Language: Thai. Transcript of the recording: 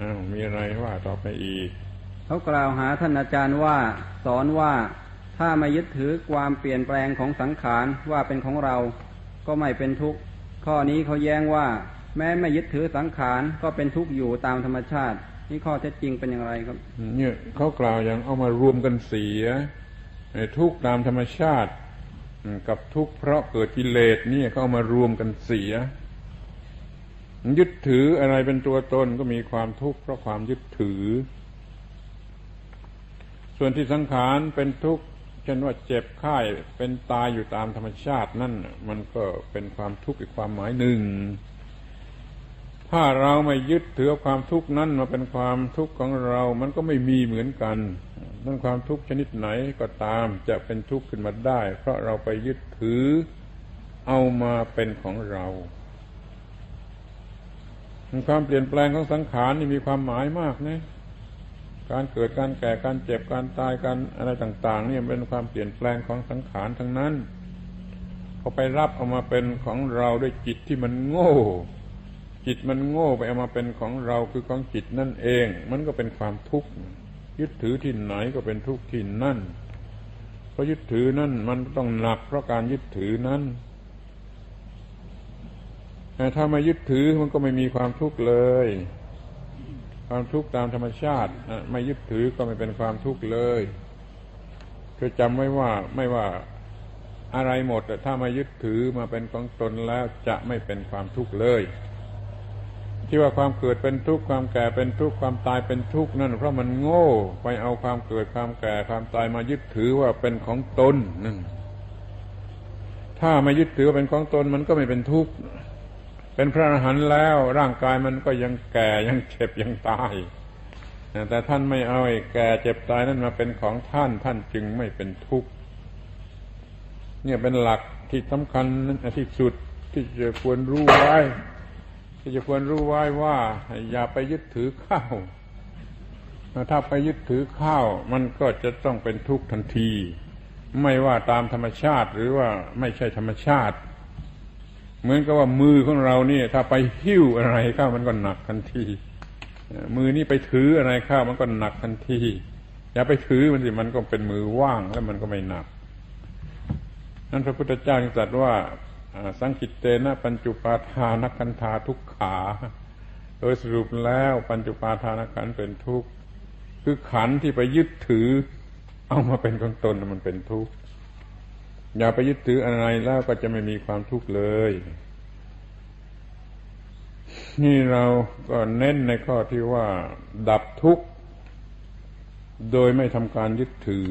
อ้าวมีอะไรว่าต่อไปอีก เขากล่าวหาท่านอาจารย์ว่า สอนว่าถ้าไม่ยึดถือความเปลี่ยนแปลงของสังขารว่าเป็นของเรา ก็ไม่เป็นทุกข์ ข้อนี้เขาแย้งว่า แม้ไม่ยึดถือสังขารก็เป็นทุกข์อยู่ตามธรรมชาติ นี่ข้อเท็จจริงเป็นอย่างไรครับ เนี่ยเขากล่าวอย่างเอามารวมกันเสียไอ้ทุกข์ตามธรรมชาติ กับทุกข์เพราะเกิดกิเลสเนี่ยเขาเอามารวมกันเสีย ยึดถืออะไรเป็นตัวตนก็มีความทุกข์เพราะความยึดถือ ส่วนที่สังขารเป็นทุกข์เช่นว่าเจ็บไข้เป็นตายอยู่ตามธรรมชาตินั่นมันก็เป็นความทุกข์อีกความหมายหนึ่ง ถ้าเราไม่ยึดถือความทุกข์นั้นมาเป็นความทุกข์ของเรา มันก็ไม่มีเหมือนกัน นั่นความทุกข์ชนิดไหนก็ตามจะเป็นทุกข์ขึ้นมาได้ เพราะเราไปยึดถือเอามาเป็นของเรา ความเปลี่ยนแปลงของสังขารนี่มีความหมายมากนะการเกิดการแก่การเจ็บการตายการอะไรต่างๆนี่เป็นความเปลี่ยนแปลงของสังขารทั้งนั้นเขาไปรับเอามาเป็นของเราด้วยจิตที่มันโง่ จิตมันโง่ไปเอามาเป็นของเราคือของจิตนั่นเอง มันก็เป็นความทุกข์ยึดถือที่ไหนก็เป็นทุกข์ที่นั่นเพราะยึดถือนั่นมันต้องหนักเพราะการยึดถือนั้น ถ้าไม่ยึดถือมันก็ไม่มีความทุกข์เลย ความทุกข์ตามธรรมชาติไม่ยึดถือก็ไม่เป็นความทุกข์เลยคือจำไว้ว่าไม่ว่าอะไรหมดแต่ถ้าไม่ยึดถือมาเป็นของตนแล้วจะไม่เป็นความทุกข์เลย ที่ว่าความเกิดเป็นทุกข์ความแก่เป็นทุกข์ความตายเป็นทุกข์นั่นเพราะมันโง่ไปเอาความเกิดความแก่ความตายมายึดถือว่าเป็นของตนนั่นถ้าไม่ยึดถือว่าเป็นของตนมันก็ไม่เป็นทุกข์ เป็นพระอรหันต์แล้วร่างกายมันก็ยังแก่ยังเจ็บยังตายแต่ท่านไม่เอาไอ้แก่เจ็บตายนั้นมาเป็นของท่านท่านจึงไม่เป็นทุกข์เนี่ยเป็นหลักที่สำคัญที่สุดที่จะควรรู้ไว้ ที่จะควรรู้ไว้ว่า อย่าไปยึดถือข้าวถ้าไปยึดถือข้าว มันก็จะต้องเป็นทุกข์ทันที ไม่ว่าตามธรรมชาติหรือว่าไม่ใช่ธรรมชาติ เหมือนกับว่ามือของเราเนี่ย ถ้าไปหิ้วอะไรข้าวมันก็หนักทันทีมือนี่ไปถืออะไรข้าวมันก็หนักทันทีอย่าไปถือมันสิมันก็เป็นมือว่างแล้วมันก็ไม่หนัก นั่นพระพุทธเจ้าตรัสว่าสังกิตเตนะปัญจุปาทานคันธาทุกขา โดยสรุปแล้วปัญจุปาทานขันเป็นทุกข์คือขันที่ไปยึดถือ เอามาเป็นของตนมันเป็นทุกข์ อย่าไปยึดถืออะไรแล้วก็จะไม่มีความทุกข์เลย นี่เราก็เน้นในข้อที่ว่า ดับทุกข์ โดยไม่ทำการยึดถือ